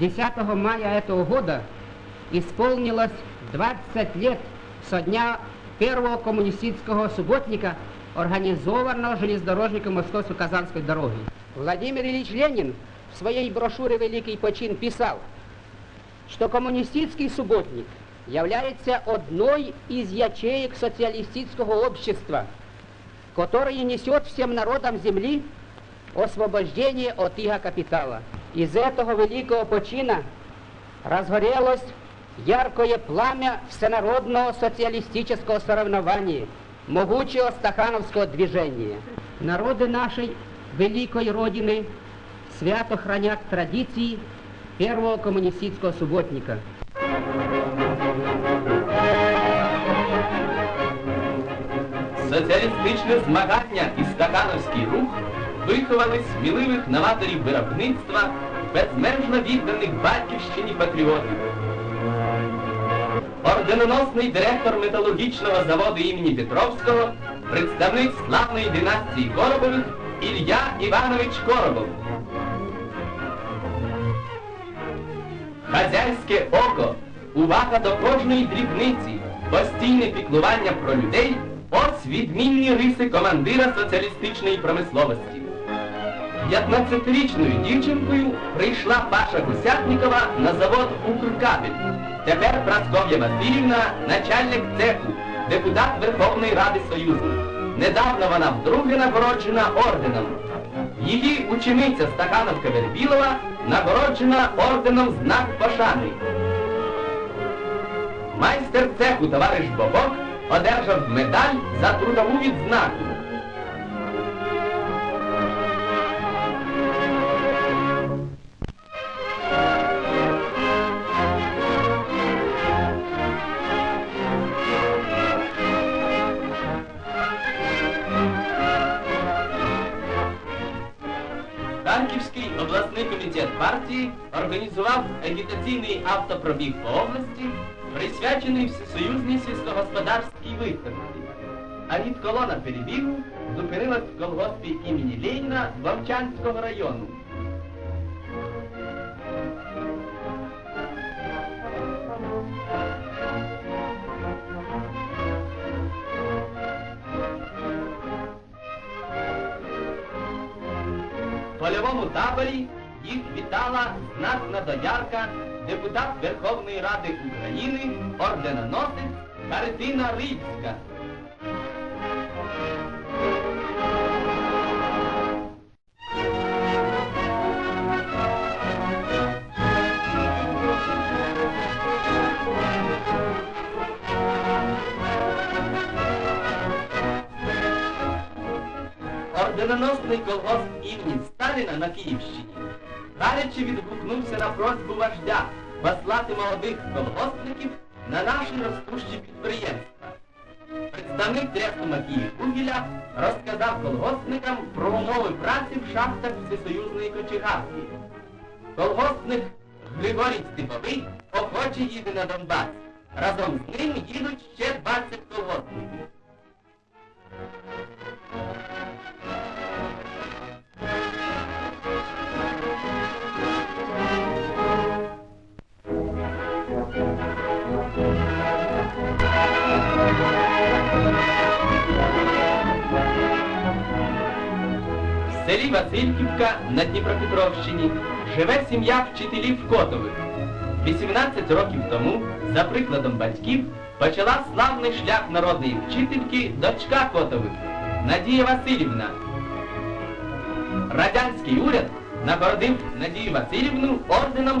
10 мая этого года исполнилось 20 лет со дня первого коммунистического субботника, организованного железнодорожником Московско-Казанской дороги. Владимир Ильич Ленин в своей брошюре «Великий почин» писал, что коммунистический субботник является одной из ячеек социалистического общества, которое несет всем народам земли освобождение от иго капитала Из этого великого почина разгорелось яркое пламя всенародного социалистического соревнования, могучего стахановского движения. Народы нашей великой Родины свято хранят традиции первого коммунистического субботника. Соціалістичне змагання і стакановський рух виховали сміливих новаторів виробництва, безмежно відданих батьківщині патріотів. Орденоносний директор металургічного заводу імені Петровського, представник славної династії Коробових Ілля Іванович Коробов. Хазяйське око, увага до кожної дрібниці, постійне піклування про людей ось відмінні риси командира соціалістичної промисловості. 15-річною дівчинкою прийшла Паша Гусятникова на завод Укркабель. Тепер Прасков'я Васильівна начальник цеху, депутат Верховної Ради Союзу. Недавно вона вдруге нагороджена орденом. Її учениця Стахановка Вербілова нагороджена орденом знак пошани. Майстер цеху товариш Бобок одержав медаль за трудову відзнаку. Обласний комітет партії організував агітаційний автопробіг по області, присвячений всесоюзній сільськогосподарській виставці. Агітколона перебігу зупинилась в колгоспі імені Леніна Вовчанського району. Польовому таборі їх вітала знатна доярка, депутат Верховної Ради України, орденоносець Картина Рицька. Орденоносний колгосп імені Сталіна на Київщині гаряче відгукнувся на просьбу вождя послати молодих колгоспників на наші ростущі підприємства. Представник тресту Макіївугіля розказав колгоспникам про умови праці в шахтах Всесоюзної кочегарки. Колгоспник Григорій Степовий охоче їде на Донбас. Разом з ним їдуть ще 20 колгоспників. В селі Васильківка на Дніпропетровщині живе сім'я вчителів Котових. 18 років тому, за прикладом батьків, почала славний шлях народної вчительки дочка Котових Надія Васильівна. Радянський уряд нагородив Надію Васильівну орденом